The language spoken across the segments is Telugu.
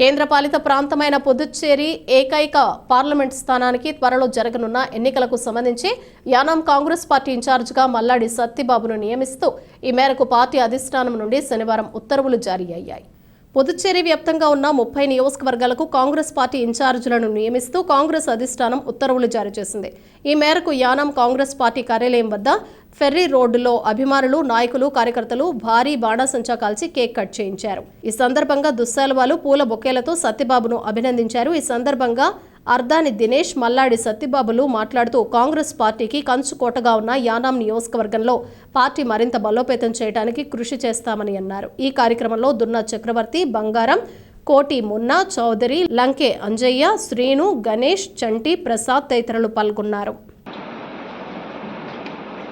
కేంద్రపాలిత ప్రాంతమైన పుదుచ్చేరి ఏకైక పార్లమెంట్ స్థానానికి త్వరలో జరగనున్న ఎన్నికలకు సంబంధించి యానాం కాంగ్రెస్ పార్టీ ఇన్ఛార్జిగా మల్లాడి సత్తిబాబును నియమిస్తూ ఈ మేరకు పార్టీ అధిష్టానం నుండి శనివారం ఉత్తర్వులు జారీ అయ్యాయి. పుదుచ్చేరి వ్యాప్తంగా ఉన్న ముప్పై నియోజకవర్గాలకు కాంగ్రెస్ పార్టీ ఇన్ఛార్జీలను నియమిస్తూ కాంగ్రెస్ అధిష్టానం ఉత్తర్వులు జారీ చేసింది. ఈ మేరకు యానాం కాంగ్రెస్ పార్టీ కార్యాలయం వద్ద ఫెర్రీ రోడ్డులో అభిమానులు నాయకులు కార్యకర్తలు భారీ బాణాసంచా కాల్చి కేక్ కట్ చేయించారు. ఈ సందర్భంగా దుస్సాలవాలు పూల బొకేలతో సత్యబాబును అభినందించారు. ఈ సందర్భంగా అర్ధాని దినేష్ మల్లాడి సత్యబాబులు మాట్లాడుతూ కాంగ్రెస్ పార్టీకి కంచుకోటగా ఉన్న యానాం నియోజకవర్గంలో పార్టీ మరింత బలోపేతం చేయడానికి కృషి చేస్తామని అన్నారు. ఈ కార్యక్రమంలో దున్నా చక్రవర్తి బంగారం కోటి మున్నా చౌదరి లంకే అంజయ్య శ్రీను గణేష్ చంటి ప్రసాద్ తదితరులు పాల్గొన్నారు.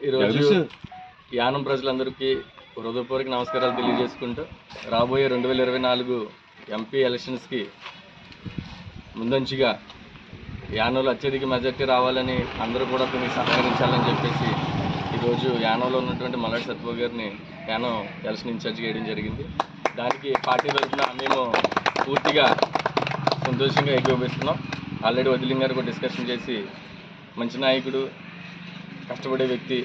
ఈరోజు యానం ప్రజలందరికీ హృదయపూర్వక నమస్కారాలు తెలియజేసుకుంటూ రాబోయే రెండు వేల ఇరవై నాలుగు ఎంపీ ఎలక్షన్స్కి ముందంచుగా యానంలో అత్యధిక మెజార్టీ రావాలని అందరూ కూడా దీనికి సహకరించాలని చెప్పేసి ఈరోజు యానంలో ఉన్నటువంటి మల్లాడి సత్యబాబు గారిని యానం ఎలక్షన్ ఇన్ఛార్జ్ చేయడం జరిగింది. దానికి పార్టీ తరఫున మేము పూర్తిగా సంతోషంగా ఏకీభవిస్తున్నాం ఆల్రెడీ వదిలింగ్ గారు కూడా డిస్కషన్ చేసి మంచి నాయకుడు కష్టపడే వ్యక్తి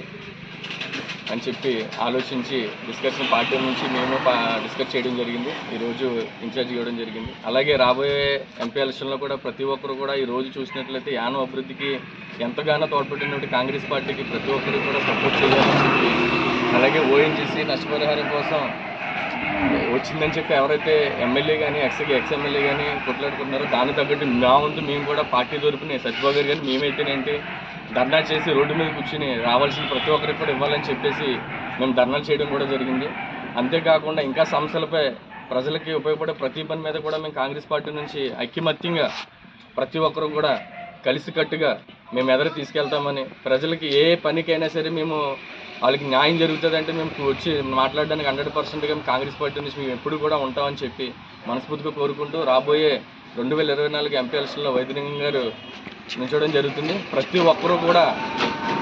అని చెప్పి ఆలోచించి డిస్కషన్ పార్టీ నుంచి మేము పా- డిస్కస్ చేయడం జరిగింది. ఈరోజు ఇన్ఛార్జ్ ఇవ్వడం జరిగింది. అలాగే రాబోయే ఎంపీ ఎలక్షన్లో కూడా ప్రతి ఒక్కరు కూడా ఈ రోజు చూసినట్లయితే యానం అభివృద్ధికి ఎంతగానో తోడ్పడినటువంటి కాంగ్రెస్ పార్టీకి ప్రతి ఒక్కరు కూడా సపోర్ట్ చేయాలని చెప్పి అలాగే ఓఎన్జీసీ నష్టపరిహారం కోసం వచ్చిందని చెప్పి ఎవరైతే ఎమ్మెల్యే కానీ ఎక్స్ ఎక్స్ ఎమ్మెల్యే కానీ కొట్లాడుకుంటున్నారో దానికి తగ్గట్టు మా వంతు మేము కూడా పార్టీ తరపున సత్యబాబు గారు కానీ మేమైతేనేంటి ధర్నా చేసి రోడ్డు మీద కూర్చుని రావాల్సిన ప్రతి ఒక్కరికి కూడా ఇవ్వాలని చెప్పేసి మేము ధర్నాలు చేయడం కూడా జరిగింది. అంతేకాకుండా ఇంకా సమస్యలపై ప్రజలకి ఉపయోగపడే ప్రతి పని మీద కూడా మేము కాంగ్రెస్ పార్టీ నుంచి ఐక్యమత్యంగా ప్రతి ఒక్కరు కూడా కలిసికట్టుగా మేము ఎదురు తీసుకెళ్తామని ప్రజలకి ఏ పనికైనా సరే మేము వాళ్ళకి న్యాయం జరుగుతుంది అంటే మేము వచ్చి మాట్లాడడానికి హండ్రెడ్ పర్సెంట్గా కాంగ్రెస్ పార్టీ నుంచి మేము ఎప్పుడు కూడా ఉంటామని చెప్పి మనస్ఫూర్తిగా కోరుకుంటూ రాబోయే రెండు వేల ఇరవై నాలుగు ఎంపీ ఎలక్షన్లో వైద్యలింగం గారు నిల్చోవడం జరుగుతుంది. ప్రతి ఒక్కరూ కూడా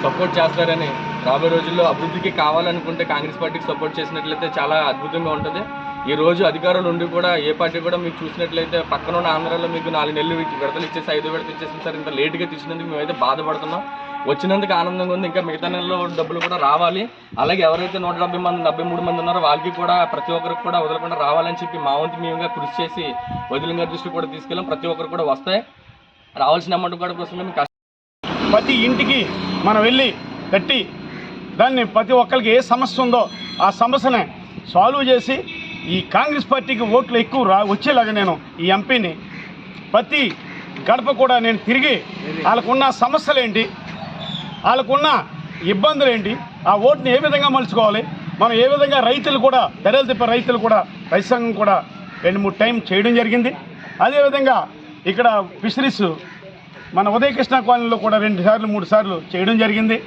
సపోర్ట్ చేస్తారని రాబోయే రోజుల్లో అభివృద్ధికి కావాలనుకుంటే కాంగ్రెస్ పార్టీకి సపోర్ట్ చేసినట్లయితే చాలా అద్భుతంగా ఉంటుంది. ఈ రోజు అధికారులు ఉండి కూడా ఏ పార్టీ కూడా మీకు చూసినట్లయితే పక్కన ఉన్న ఆంధ్రాలో మీకు నాలుగు నెలలు విడతలు ఇచ్చేసి ఐదు విడతలు ఇచ్చేసింది సార్ ఇంత లేట్గా తెచ్చినందుకు మేమైతే బాధపడుతున్నాం. వచ్చినందుకు ఆనందంగా ఉంది. ఇంకా మిగతా నెలలో డబ్బులు కూడా రావాలి. అలాగే ఎవరైతే నూట డెబ్బై మంది డెబ్బై మూడు మంది ఉన్నారో వాళ్ళకి కూడా ప్రతి ఒక్కరికి కూడా వదలకుండా రావాలని చెప్పి మా వంతు మేముగా కృషి చేసి వదిలిన గారి కూడా తీసుకెళ్ళాం. ప్రతి ఒక్కరు కూడా వస్తాయి. రావాల్సిన అమౌంట్ కూడా కోసం మేము ప్రతి ఇంటికి మనం వెళ్ళి కట్టి దాన్ని ప్రతి ఒక్కరికి ఏ సమస్య ఉందో ఆ సమస్యని సాల్వ్ చేసి ఈ కాంగ్రెస్ పార్టీకి ఓట్లు ఎక్కువ రా వచ్చేలాగా నేను ఈ ఎంపీని ప్రతి గడప కూడా నేను తిరిగి వాళ్ళకున్న సమస్యలు ఏంటి వాళ్ళకున్న ఇబ్బందులు ఏంటి ఆ ఓటుని ఏ విధంగా మలుచుకోవాలి? మనం ఏ విధంగా రైతులు కూడా ధరలు తిప్పే రైతులు కూడా రైతు సంఘం కూడా రెండు మూడు టైం చేయడం జరిగింది. అదేవిధంగా ఇక్కడ ఫిషరీస్ మన ఉదయకృష్ణ కాలనీలో కూడా రెండు సార్లు మూడు సార్లు చేయడం జరిగింది.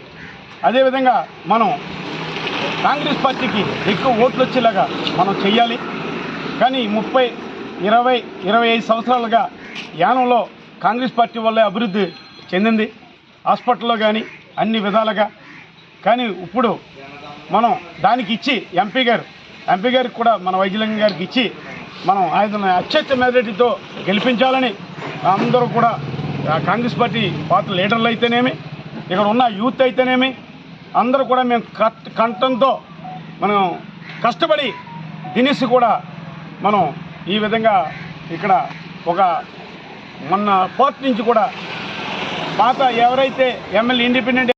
అదేవిధంగా మనం కాంగ్రెస్ పార్టీకి ఎక్కువ ఓట్లు వచ్చేలాగా మనం చెయ్యాలి. కానీ ముప్పై ఇరవై ఇరవై ఐదు సంవత్సరాలుగా యానంలో కాంగ్రెస్ పార్టీ వల్లే అభివృద్ధి చెందింది. హాస్పిటల్లో కానీ అన్ని విధాలుగా. కానీ ఇప్పుడు మనం దానికి ఇచ్చి ఎంపీ గారు ఎంపీ గారికి కూడా మన వైద్యలింగం గారికి ఇచ్చి మనం ఆయన అత్యధిక మెజారిటీతో గెలిపించాలని అందరూ కూడా కాంగ్రెస్ పార్టీ పార్టీ లీడర్లు అయితేనేమి ఇక్కడ ఉన్న యూత్ అయితేనేమి అందరూ కూడా మేము కట్ కంఠంతో మనం కష్టపడి తినేసి కూడా మనం ఈ విధంగా ఇక్కడ ఒక మొన్న పోర్ట్ నుంచి కూడా పాత ఎవరైతే ఎమ్మెల్యే ఇండిపెండెంట్